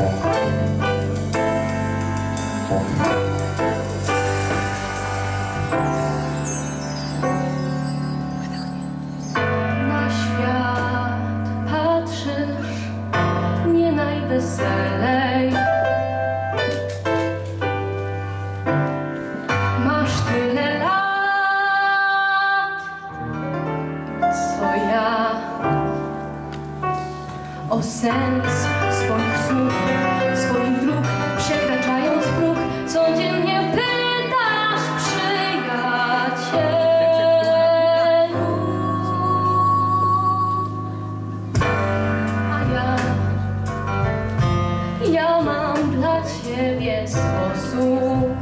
Na świat patrzysz nie najweselej. Masz tyle lat, co ja. O sens dla ciebie sposób,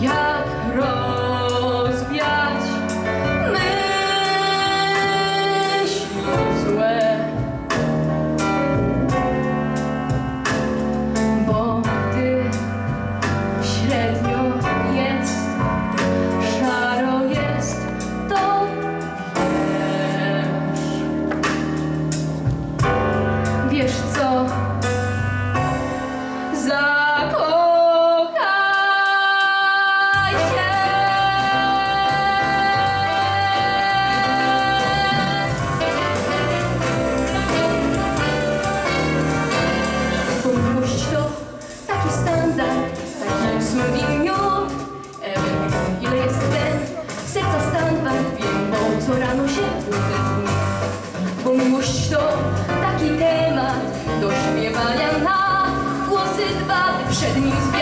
jak rozwiać ешьте. shut the music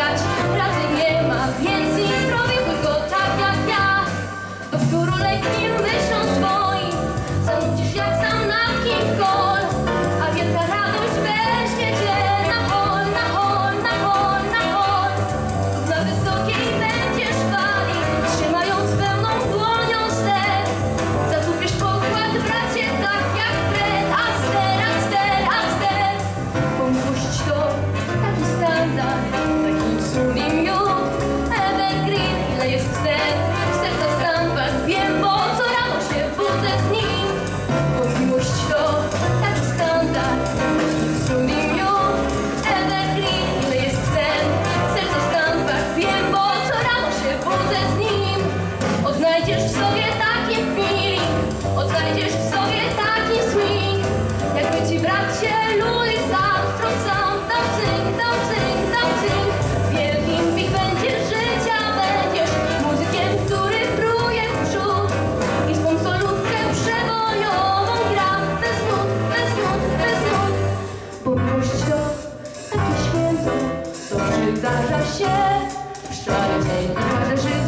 Odnajdziesz w sobie taki feeling, odnajdziesz w sobie taki swing, jakby ci bracie Louis Armstrong sam dał cynk, dał cynk, dał cynk. W wielkim Big Bandzie życia będziesz muzykiem, który pruje w przód i swą solówkę przebojową gra bez nut, bez nut, bez nut. Bo to takie święto, co przydarza się w szary dzień i każe żyć.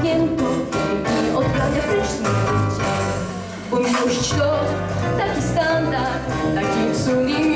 To i odprawia smutny Bo miłość to taki standard, taki miód